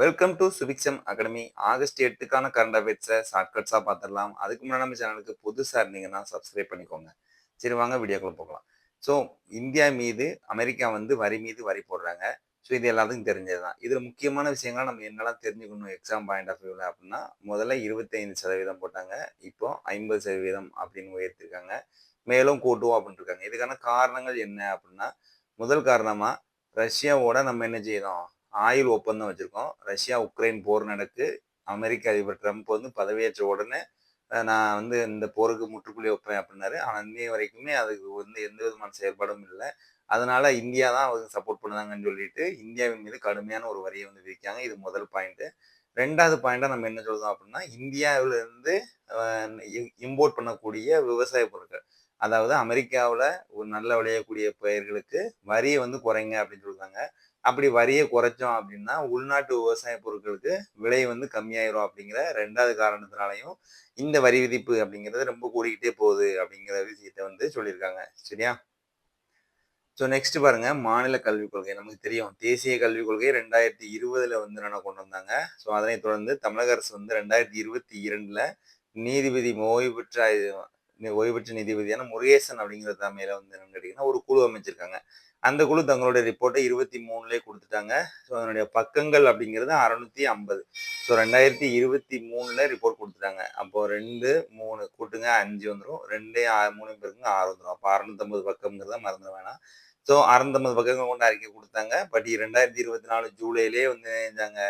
Welcome to Subiksham academy August எட்டுக்கான current அஃபேர்ஸை ஷார்ட்கட்ஸாக பார்த்துடலாம். அதுக்கு முன்னாடி நம்ம சேனலுக்கு புதுசாக இருந்தீங்கன்னா சப்ஸ்கிரைப் பண்ணிக்கோங்க. சரி வாங்க வீடியோக்குள்ள போகலாம். ஸோ இந்தியா மீது அமெரிக்கா வந்து வரி மீது வரி போடுறாங்க. ஸோ இது எல்லாத்துக்கும் தெரிஞ்சது தான் இதில் முக்கியமான விஷயங்கள் நம்ம என்னெல்லாம் தெரிஞ்சுக்கணும் எக்ஸாம் பாயிண்ட் ஆஃப் வியூவில் அப்படின்னா முதல்ல இருபத்தைந்து சதவீதம் போட்டாங்க. இப்போ ஐம்பது சதவீதம் அப்படின்னு உயர்த்திருக்காங்க. மேலும் கூட்டுவோம் அப்படின்ட்டு இருக்காங்க. இதுக்கான காரணங்கள் என்ன அப்படின்னா முதல் காரணமாக ரஷ்யாவோட நம்ம என்ன செய்யறோம்? ஆயுள் ஒப்பந்தம் வச்சுருக்கோம். ரஷ்யா உக்ரைன் போர் நடக்கு. அமெரிக்க அதிபர் ட்ரம்ப் வந்து பதவியேற்ற உடனே நான் வந்து இந்த போருக்கு முற்றுப்புள்ளி வைப்பேன் அப்படின்னாரு. ஆனால் இன்னைய வரைக்குமே அதுக்கு வந்து எந்த விதமான செயல்பாடும் இல்லை. அதனால இந்தியா தான் அவங்க சப்போர்ட் பண்ணுதாங்கன்னு சொல்லிட்டு இந்தியாவின் மீது கடுமையான ஒரு வரியை வந்து விதிக்காங்க இது முதல் பாயிண்ட்டு ரெண்டாவது பாயிண்டா நம்ம என்ன சொல்றோம் அப்படின்னா இந்தியாவிலிருந்து இம்போர்ட் பண்ணக்கூடிய விவசாய பொருட்கள் அதாவது அமெரிக்காவில் ஒரு நல்ல விளையக்கூடிய பயிர்களுக்கு வரியை வந்து குறைங்க அப்படின்னு சொல்றாங்க. அப்படி வரியை குறைச்சோம் அப்படின்னா உள்நாட்டு விவசாய பொருட்களுக்கு விலை வந்து கம்மியாயிரும் அப்படிங்கிற ரெண்டாவது காரணத்தினாலையும் இந்த வரி விதிப்பு அப்படிங்கிறது ரொம்ப கூடிக்கிட்டே போகுது அப்படிங்கிற விஷயத்த வந்து சொல்லியிருக்காங்க. சரியா? ஸோ நெக்ஸ்ட் பாருங்க. மாநில கல்விக் கொள்கை. நமக்கு தெரியும். தேசிய கல்விக் கொள்கை ரெண்டாயிரத்தி இருபதுல வந்து என்னென்ன கொண்டு வந்தாங்க? ஸோ அதனைத் தொடர்ந்து தமிழக அரசு வந்து ரெண்டாயிரத்தி இருபத்தி இரண்டுல நீதிபதி ஓய்வு பெற்ற ஓய்வு பெற்ற நீதிபதியான முருகேசன் அப்படிங்கிற தலைமையில வந்து என்னன்னு கேட்டிங்கன்னா ஒரு குழு அமைச்சிருக்காங்க. அந்த குழு தங்களுடைய ரிப்போர்ட்டை இருபத்தி மூணுலேயே கொடுத்துட்டாங்க. ஸோ அதனுடைய பக்கங்கள் அப்படிங்கிறது அறநூத்தி ஐம்பது. ஸோ ரெண்டாயிரத்தி இருபத்தி மூணுல ரிப்போர்ட் கொடுத்துட்டாங்க. அப்போ ரெண்டு மூணு கூட்டுங்க அஞ்சு வந்துடும் ரெண்டே மூணு பேருக்குங்க ஆறு வந்துடும் அப்போ அறுநூத்தம்பது பக்கம்ங்கிறத மறந்துட வேணாம். ஸோ அறுநூத்தம்பது பக்கங்கள் கொண்டு அறிக்கை கொடுத்தாங்க. பட் ரெண்டாயிரத்தி இருபத்தி நாலு ஜூலையிலே வந்து இந்தாங்க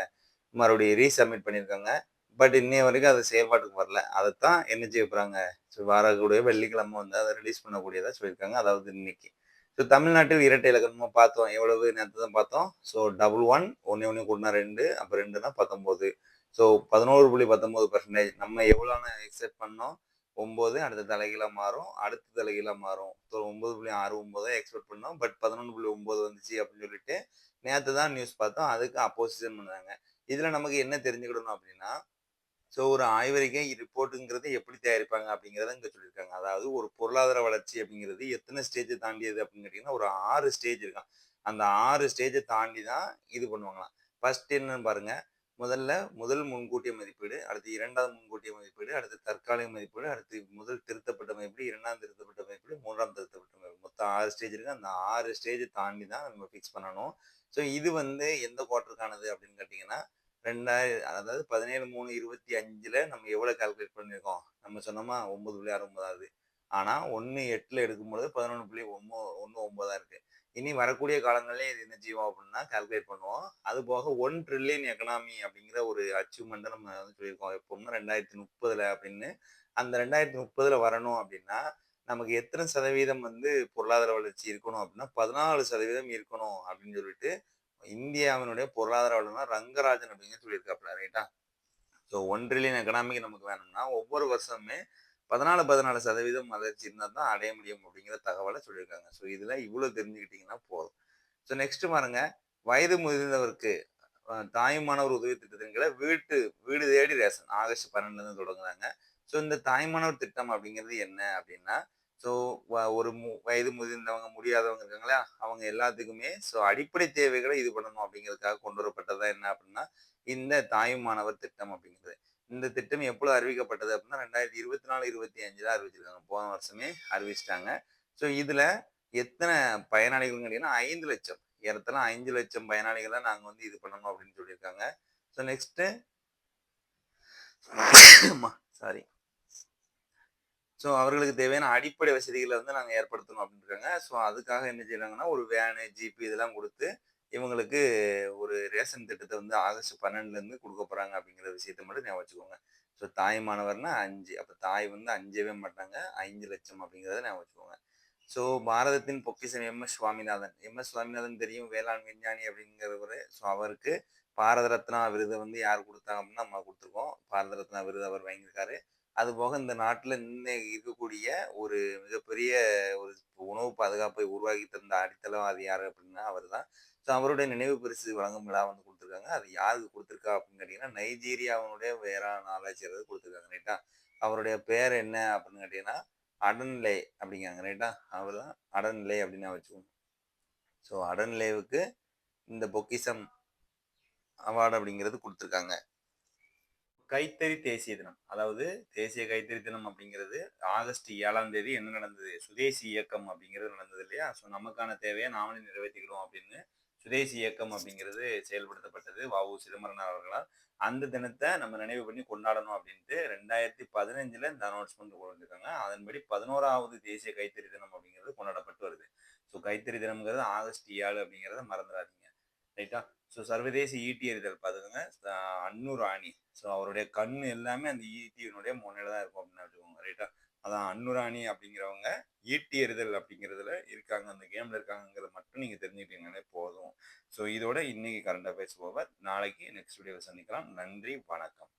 மறுபடியும் ரீசப்மிட் பண்ணியிருக்காங்க. பட் இன்னைய வரைக்கும் அது செயல்பாட்டுக்கு வரல. அதைத்தான் என்ன செய்ய போகிறாங்க ஸோ வரக்கூடிய வெள்ளிக்கிழமை வந்து அதை ரிலீஸ் பண்ணக்கூடியதாக சொல்லியிருக்காங்க. அதாவது இன்னைக்கு. ஸோ தமிழ்நாட்டில் இரட்டை இலக்கணமாக பார்த்தோம். எவ்வளவு நேரத்தை தான் பார்த்தோம்? ஸோ டபுள் ஒன் ஒன்று ஒன்று கூட்டினா ரெண்டு அப்போ ரெண்டுனா பத்தொம்போது. ஸோ பதினோரு புள்ளி பத்தொம்போது பர்சன்டேஜ் நம்ம எவ்வளோன்னு எக்ஸெப்ட் பண்ணோம்? ஒம்பது அடுத்த தலைகீழாக மாறும். அடுத்த தலைகீழாக மாறும். ஸோ ஒம்பது புள்ளி ஆறு ஒம்பது எக்ஸ்பெக்ட் பண்ணோம். பட் பதினொன்று புள்ளி ஒம்பது வந்துச்சு அப்படின்னு சொல்லிட்டு நேற்று தான் நியூஸ் பார்த்தோம். அதுக்கு அப்போசிஷன் பண்ணாங்க. இதில் நமக்கு என்ன தெரிஞ்சுக்கிடணும் அப்படின்னா ஸோ ஒரு ஆய்வறிக்கை ரிப்போர்ட்டுங்கிறது எப்படி தயாரிப்பாங்க அப்படிங்கிறத இங்கே சொல்லியிருக்காங்க. அதாவது ஒரு பொருளாதார வளர்ச்சி அப்படிங்கிறது எத்தனை ஸ்டேஜை தாண்டியது அப்படின்னு கேட்டிங்கன்னா ஒரு ஆறு ஸ்டேஜ் இருக்கான் அந்த ஆறு ஸ்டேஜை தாண்டி தான் இது பண்ணுவாங்களாம். ஃபர்ஸ்ட் என்னன்னு பாருங்கள் முதல்ல முதல் முன்கூட்டிய மதிப்பீடு அடுத்து இரண்டாவது முன்கூட்டிய மதிப்பீடு அடுத்து தற்காலிக மதிப்பீடு அடுத்து முதல் திருத்தப்பட்ட மதிப்பீடு இரண்டாம் திருத்தப்பட்ட மதிப்பீடு மூன்றாம் திருத்தப்பட்ட மதிப்பீடு. மொத்தம் ஆறு ஸ்டேஜ் இருக்குது அந்த ஆறு ஸ்டேஜ் தாண்டி தான் நம்ம ஃபிக்ஸ் பண்ணணும். ஸோ இது வந்து எந்த குவார்ட்டருக்கானது அப்படின்னு கேட்டிங்கன்னா ரெண்டாயிரம் அதாவது பதினேழு மூணு இருபத்தி அஞ்சில் நம்ம எவ்வளோ கால்குலேட் பண்ணியிருக்கோம் நம்ம சொன்னோமா ஒன்பது புள்ளி அறுபதாவது ஆனால் ஒன்று எட்டில் எடுக்கும்பொழுது பதினொன்று புள்ளி ஒன்பது ஒன்று ஒம்பதாக இருக்குது இனி வரக்கூடிய காலங்களிலே இது என்ன செய்வோம் அப்படின்னா கால்குலேட் பண்ணுவோம். அது போக ஒன் ட்ரில்லியன் எக்கனாமி அப்படிங்கிற ஒரு அச்சீவ்மெண்ட்டை நம்ம வந்து சொல்லியிருக்கோம். எப்போவுமே ரெண்டாயிரத்தி முப்பதில் அப்படின்னு. அந்த ரெண்டாயிரத்தி முப்பதில் வரணும் அப்படின்னா நமக்கு எத்தனை சதவீதம் வந்து பொருளாதார வளர்ச்சி இருக்கணும் அப்படின்னா பதினாலு சதவீதம் இருக்கணும் அப்படின்னு சொல்லிட்டு இந்தியாவினுடைய பொருளாதார வளர்னா ரங்கராஜன் அப்படிங்க சொல்லியிருக்காப்புல ரைட்டா ஸோ ஒன் ட்ரில்லியன் எக்கனாமிக் நமக்கு வேணும்னா ஒவ்வொரு வருஷமே பதினாலு பதினாலு சதவீதம் வளர்ச்சி இருந்தால் தான் அடைய முடியும் அப்படிங்கிற தகவலை சொல்லியிருக்காங்க. ஸோ இதில் இவ்வளோ தெரிஞ்சுக்கிட்டிங்கன்னா போதும். ஸோ நெக்ஸ்ட் பாருங்க. வயது முதிர்ந்தவருக்கு தாய்மானவர் உதவி திட்டத்தின்களை வீட்டு வீடு தேடி ரேஷன் ஆகஸ்ட் பன்னெண்டுலேருந்து தொடங்குறாங்க. ஸோ இந்த தாய்மானவர் திட்டம் அப்படிங்கிறது என்ன அப்படின்னா ஸோ ஒரு மு வயது முதிர்ந்தவங்க முடியாதவங்க இருக்காங்களா? அவங்க எல்லாத்துக்குமே ஸோ அடிப்படை தேவைகளை இது பண்ணணும் அப்படிங்கிறதுக்காக கொண்டு வரப்பட்டதாக என்ன அப்படின்னா இந்த தாயுமானவர் திட்டம் அப்படிங்கிறது. இந்த திட்டம் எப்பொழுது அறிவிக்கப்பட்டது அப்படின்னா ரெண்டாயிரத்தி இருபத்தி நாலு இருபத்தி அஞ்சுல அறிவிச்சிருக்காங்க. போன வருஷமே அறிவிச்சிட்டாங்க. ஸோ இதில் எத்தனை பயனாளிகள் கேட்டிங்கன்னா ஐந்து லட்சம். ஏறத்தெல்லாம் ஐந்து லட்சம் பயனாளிகளை நாங்கள் வந்து இது பண்ணணும் அப்படின்னு சொல்லியிருக்காங்க. ஸோ நெக்ஸ்ட்டு சாரி ஸோ அவர்களுக்கு தேவையான அடிப்படை வசதிகளை வந்து நாங்கள் ஏற்படுத்தணும் அப்படின்னு இருக்காங்க ஸோ அதுக்காக என்ன செய்யறாங்கன்னா ஒரு வேனு ஜிபி இதெல்லாம் கொடுத்து இவங்களுக்கு ஒரு ரேஷன் திட்டத்தை வந்து ஆகஸ்ட் பன்னெண்டுலேருந்து கொடுக்க போகிறாங்க அப்படிங்கிற விஷயத்த மட்டும் ஞாபகம் வச்சுக்கோங்க. ஸோ தாய் மாணவர்னா அஞ்சு அப்போ தாய் வந்து அஞ்சவே மாட்டாங்க ஐந்து லட்சம் அப்படிங்கிறத ஞாபகம் வச்சுக்கோங்க. ஸோ பாரதத்தின் பொக்கிசம் M S Swaminathan. M S Swaminathan தெரியும் வேளாண் விஞ்ஞானி அப்படிங்கிறவர். ஸோ அவருக்கு பாரத ரத்னா விருதை வந்து யார் கொடுத்தாங்க அப்படின்னா நம்ம கொடுத்துருக்கோம். பாரத ரத்னா விருது அவர் வாங்கியிருக்காரு. அது போக இந்த நாட்டில் இன்னும் இருக்கக்கூடிய ஒரு மிகப்பெரிய ஒரு உணவு பாதுகாப்பை உருவாக்கி தந்த அடித்தளம் அது யார் அப்படின்னா அவர் தான் ஸோ அவருடைய நினைவு பரிசு வழங்கும் விழா வந்து கொடுத்துருக்காங்க. அது யாருக்கு கொடுத்துருக்கா அப்படின்னு கேட்டிங்கன்னா நைஜீரியாவுடைய வேளாண் ஆராய்ச்சியாளர் கொடுத்துருக்காங்க ரைட்டா அவருடைய பேர் என்ன அப்படின்னு கேட்டிங்கன்னா அடன்லே அப்படிங்காங்க ரைட்டா அவர் தான் அடன்லே அப்படின்னு வச்சுக்கோங்க. ஸோ அடன்லேவுக்கு இந்த பொக்கிசம் அவார்டு அப்படிங்கிறது கொடுத்துருக்காங்க. கைத்தறி தேசிய தினம். அதாவது தேசிய கைத்தறி தினம் அப்படிங்கிறது ஆகஸ்ட் ஏழாம் தேதி என்ன நடந்தது? சுதேசி இயக்கம் அப்படிங்கிறது நடந்தது இல்லையா? ஸோ நமக்கான தேவையை நாமளே நிறைவேற்றிக்கிடுவோம் அப்படின்னு சுதேசி இயக்கம் அப்படிங்கிறது செயல்படுத்தப்பட்டது. வாவு சிதம்பரனார் அவர்களால். அந்த தினத்தை நம்ம நினைவு பண்ணி கொண்டாடணும் அப்படின்ட்டு ரெண்டாயிரத்தி பதினஞ்சுல இந்த அனௌன்ஸ்மெண்ட் கொண்டு அதன்படி பதினோராவது தேசிய கைத்தறி தினம் அப்படிங்கிறது கொண்டாடப்பட்டு வருது. ஸோ கைத்தறி தினம்ங்கிறது ஆகஸ்ட் ஏழு அப்படிங்கிறத மறந்துடாதீங்க. ரைட்டா ஸோ சர்வதேச ஈட்டி எறிதல் பார்த்துக்கோங்க அஹ் அன்னூர் ஸோ அவருடைய கண் எல்லாமே அந்த ஈட்டியினுடைய முனையில தான் இருக்கும் அப்படின்னு வச்சுக்கோங்க ரைட்டா அதான் அன்னுராணி அப்படிங்கிறவங்க ஈட்டி எறிதல் அப்படிங்கிறதுல இருக்காங்க. அந்த கேமில் இருக்காங்கிறத மட்டும் நீங்கள் தெரிஞ்சுக்கிட்டீங்கனாலே போதும். ஸோ இதோட இன்னைக்கு கரண்ட் அஃபேர்ஸ் ஓவர் நாளைக்கு நெக்ஸ்ட் வீடியோவில் சந்திக்கலாம். நன்றி வணக்கம்.